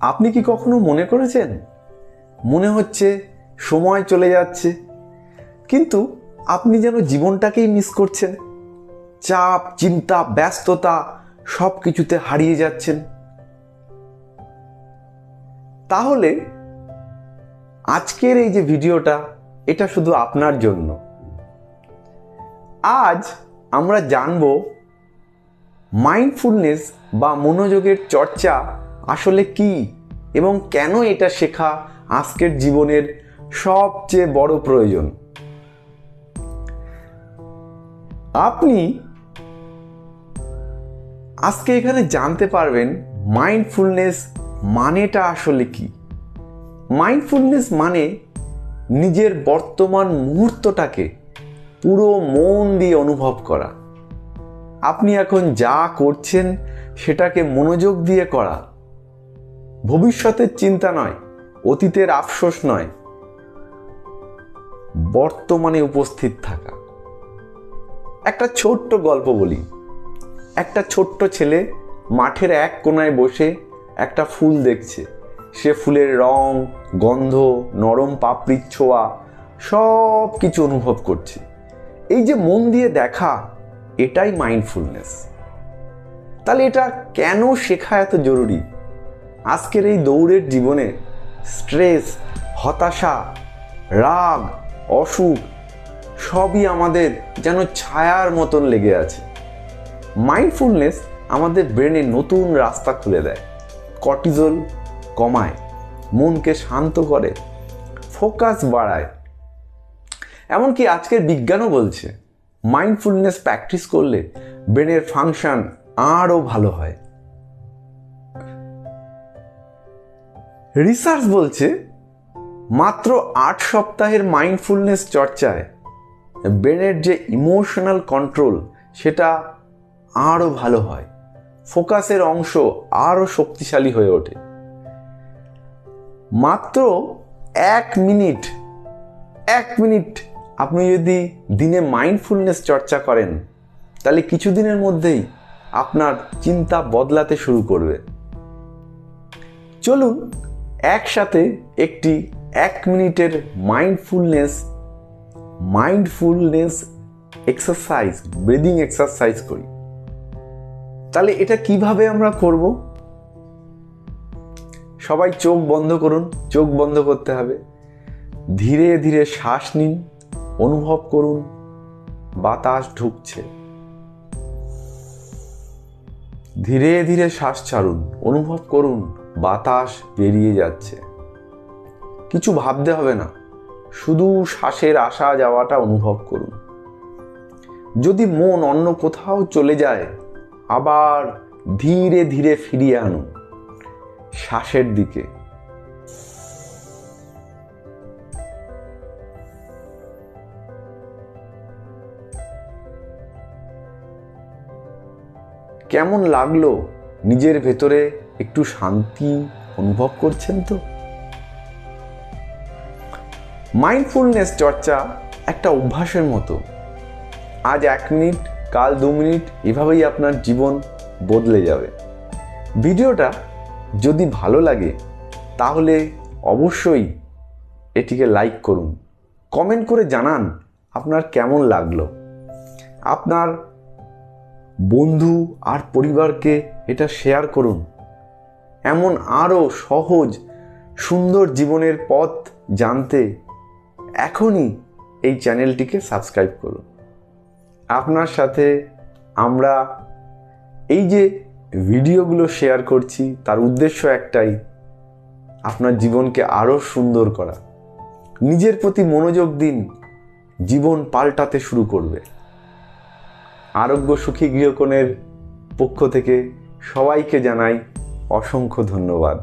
আপনি কি কখনো মনে করেছেন? মনে হচ্ছে সময় চলে যাচ্ছে। কিন্তু আপনি যেন জীবনটাকেই মিস করছেন। চাপ, চিন্তা, ব্যস্ততা সব কিছুতে হারিয়ে যাচ্ছেন। তাহলে আজকের এই যে ভিডিওটা, এটা শুধু আপনার জন্য। আজ আমরা জানব মাইন্ডফুলনেস বা মনোযোগের চর্চা আসলে কি এবং কেন এটা শেখা আজকের জীবনের সবচেয়ে বড় প্রয়োজন? আপনি আজকে এখানে জানতে পারবেন মাইন্ডফুলনেস মানেটা আসলে কি। মাইন্ডফুলনেস মানে নিজের বর্তমান মুহূর্তটাকে পুরো মন দিয়ে অনুভব করা। আপনি এখন যা করছেন সেটাকে মনোযোগ দিয়ে করা। ভবিষ্যতের চিন্তা নয়, অতীতের আফসোস নয়। বর্তমানে উপস্থিত থাকা। একটা ছোট্ট গল্প বলি। একটা ছোট্ট ছেলে মাঠের এক কোনায় বসে একটা ফুল দেখছে। সে ফুলের রং, গন্ধ, নরম পাপড়ির ছোঁয়া সব কিছু অনুভব করছে। এই যে মন দিয়ে দেখা, এটাই মাইন্ডফুলনেস তাহলে এটা কেন শেখা এত জরুরি? আজকের এই দৌড়ের জীবনে স্ট্রেস, হতাশা, রাগ, অসুখ সবই আমাদের যেন ছায়ার মতন লেগে আছে। মাইন্ডফুলনেস আমাদের ব্রেনে নতুন রাস্তা খুলে দেয়। কর্টিজল কমায়, মনকে শান্ত করে ফোকাস বাড়ায়। এমনকি আজকের বিজ্ঞানও বলছে মাইন্ডফুলনেস প্র্যাকটিস করলে ব্রেনের ফাংশন আরও ভালো হয়। রিসার্চ বলছে, মাত্র আট সপ্তাহের মাইন্ডফুলনেস চর্চায় ব্রেনের যে ইমোশনাল কন্ট্রোল সেটা আরও ভালো হয়। ফোকাসের অংশ আরও শক্তিশালী হয়ে ওঠে। মাত্র এক মিনিট এক মিনিট আপনি যদি দিনে মাইন্ডফুলনেস চর্চা করেন, তাহলে কিছুদিনের মধ্যেই আপনার চিন্তা বদলাতে শুরু করবে। চলুন একসাথে একটি এক মিনিটের mindfulness mindfulness exercise breathing exercise করি। তাহলে এটা কীভাবে আমরা করব? সবাই চোখ বন্ধ করুন, চোখ বন্ধ করতে হবে। ধীরে ধীরে শ্বাস নিন, অনুভব করুন, বাতাস ঢুকছে। ধীরে ধীরে শ্বাস ছাড়ুন, অনুভব করুন। বাতাস বেরিয়ে যাচ্ছে। কিছু ভাবতে হবে না। শুধু শ্বাসের আসা যাওয়াটা অনুভব করুন। যদি মন অন্য কোথাও চলে যায়, আবার ধীরে ধীরে ফিরিয়ে আনুন। শ্বাসের দিকে। কেমন লাগল নিজের ভেতরে একটু শান্তি অনুভব করছেন তো? মাইন্ডফুলনেস চর্চা একটা অভ্যাসের মতো। আজ এক মিনিট, কাল দু মিনিট, এভাবেই আপনার জীবন বদলে যাবে। ভিডিওটা যদি ভালো লাগে, তাহলে অবশ্যই এটিকে লাইক করুন। কমেন্ট করে জানান আপনার কেমন লাগল। আপনার বন্ধু আর পরিবারকে এটা শেয়ার করুন। এমন আরও সহজ, সুন্দর জীবনের পথ জানতে এখনই এই চ্যানেলটিকে সাবস্ক্রাইব করুন। আপনার সাথে আমরা এই যে ভিডিওগুলো শেয়ার করছি, তার উদ্দেশ্য একটাই, আপনার জীবনকে আরও সুন্দর করা। নিজের প্রতি মনোযোগ দিন, জীবন পাল্টাতে শুরু করবে। আরোগ্য সুখী গৃহকোণের পক্ষ থেকে সবাইকে জানাই অসংখ্য ধন্যবাদ।